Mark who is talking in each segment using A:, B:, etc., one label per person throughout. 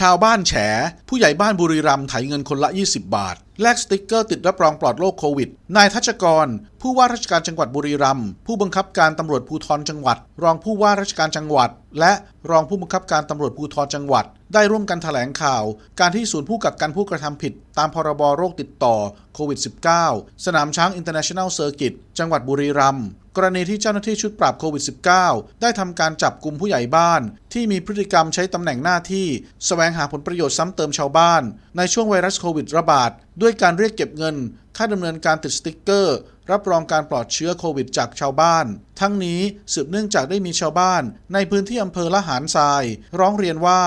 A: ชาวบ้านแฉ ผู้ใหญ่บ้านบุรีรัมย์ไถเงินคนละ 20 บาท แลกสติกเกอร์ติดรับรองปลอดโรคโควิด นายทัชกร ผู้ว่าราชการจังหวัดบุรีรัมย์ผู้บังคับการตำรวจภูธรจังหวัด รองผู้ว่าราชการจังหวัด และรองผู้บังคับการตำรวจภูธรจังหวัด ได้ร่วมกันแถลงข่าว การที่ศูนย์ผู้กักกันผู้กระทำผิด ตามพรบโรคติดต่อโควิด -19 สนามช้าง International Circuit จังหวัดบุรีรัมย์ กรณีที่เจ้าหน้าที่ชุดปราบโควิด -19 ได้ทำการจับกลุ่มผู้ใหญ่บ้าน ที่มีพฤติกรรมใช้ตำแหน่งหน้าที่แสวงหาผลประโยชน์ซ้ำเติมชาวบ้าน ในช่วงไวรัสโควิดระบาด ด้วยการเรียกเก็บเงิน ค่าดำเนินการติดสติ๊กเกอร์ รับรองการปลอดเชื้อโควิดจากชาวบ้านทั้งนี้สืบเนื่องจากได้มีชาวบ้าน ในพื้นที่อำเภอละหารทราย ร้องเรียนว่า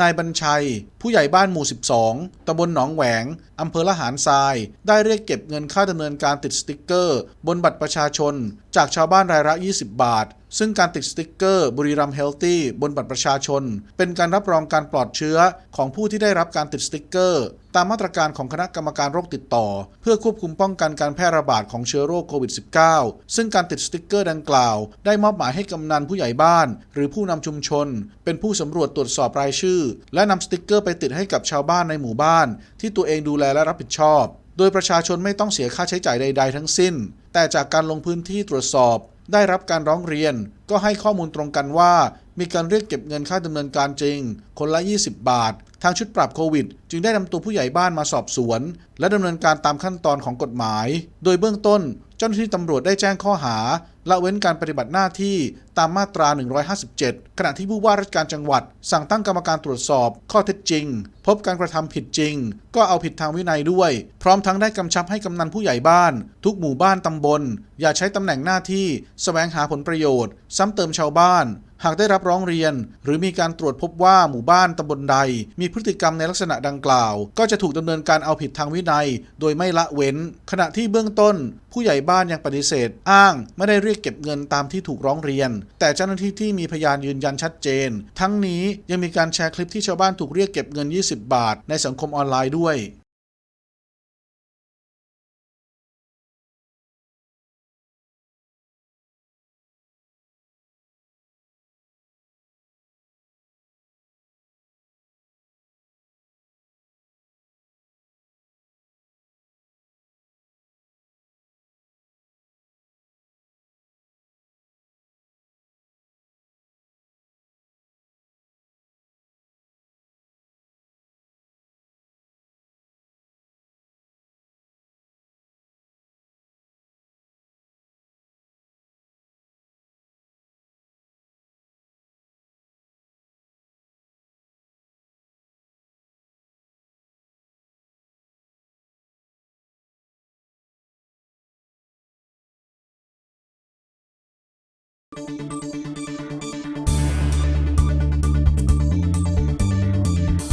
A: นายบัญชัย ผู้ใหญ่บ้านหมู่ 12ตำบลหนองแหวงอำเภอละหารทราย ได้เรียกเก็บเงินค่าดำเนินการติดสติ๊กเกอร์ บนบัตรประชาชน จากชาวบ้านรายละ 20 บาท ซึ่งการติดสติ๊กเกอร์บุรีรัมเฮลตี้บนบัตรประชาชน เป็นการรับรองการปลอดเชื้อของผู้ที่ได้รับการติดสติ๊กเกอร์ ตามมาตรการของคณะกรรมการโรคติดต่อ เพื่อควบคุมป้องกันการแพร่ระบาดของเชื้อโรคโควิด -19 ซึ่งการติดสติ๊กเกอร์ดังกล่าวได้มอบหมายให้กำนันผู้ใหญ่บ้าน หรือผู้นำชุมชน เป็นผู้สำรวจตรวจสอบรายชื่อ และนำสติกเกอร์ไปติดให้กับชาวบ้านในหมู่บ้าน ที่ตัวเองดูแลและรับผิดชอบ โดยประชาชนไม่ต้องเสียค่าใช้จ่ายใด ๆ ทั้งสิ้น แต่จากการลงพื้นที่ตรวจสอบ ได้รับการร้องเรียน ก็ให้ข้อมูลตรงกันว่า มีการเรียกเก็บเงินค่าดำเนินการจริง คนละ 20 บาท ทางชุดปรับโควิด จึงได้นำตัวผู้ใหญ่บ้านมาสอบสวน และดำเนินการตามขั้นตอนของกฎหมาย โดยเบื้องต้น เจ้าหน้าที่ตำรวจได้แจ้งข้อหา ละเว้นการปฏิบัติหน้าที่ตามมาตรา 157 ขณะที่ผู้ว่าราชการจังหวัด สั่งตั้งกรรมการตรวจสอบข้อเท็จจริง พบการกระทำผิดจริง ก็เอาผิดทางวินัยด้วย พร้อมทั้งได้กำชับให้กำนันผู้ใหญ่บ้าน ทุกหมู่บ้านตำบล อย่าใช้ตำแหน่งหน้าที่แสวงหาผลประโยชน์ ซ้ำเติมชาวบ้าน หากได้รับร้องเรียน หรือมีการตรวจพบว่าหมู่บ้านตำบลใด มีพฤติกรรมในลักษณะดังกล่าว ก็จะถูกดำเนินการเอาผิดทางวินัย โดยไม่ละเว้น ขณะที่เบื้องต้น ผู้ใหญ่บ้านยังปฏิเสธ อ้างไม่ได้เรียกเก็บเงินตามที่ถูกร้องเรียน แต่เจ้าหน้าที่ที่มีพยานยืนยันชัดเจน ทั้งนี้ยังมีการแชร์คลิปที่ชาวบ้านถูกเรียกเก็บเงิน 20 บาท ในสังคมออนไลน์ด้วย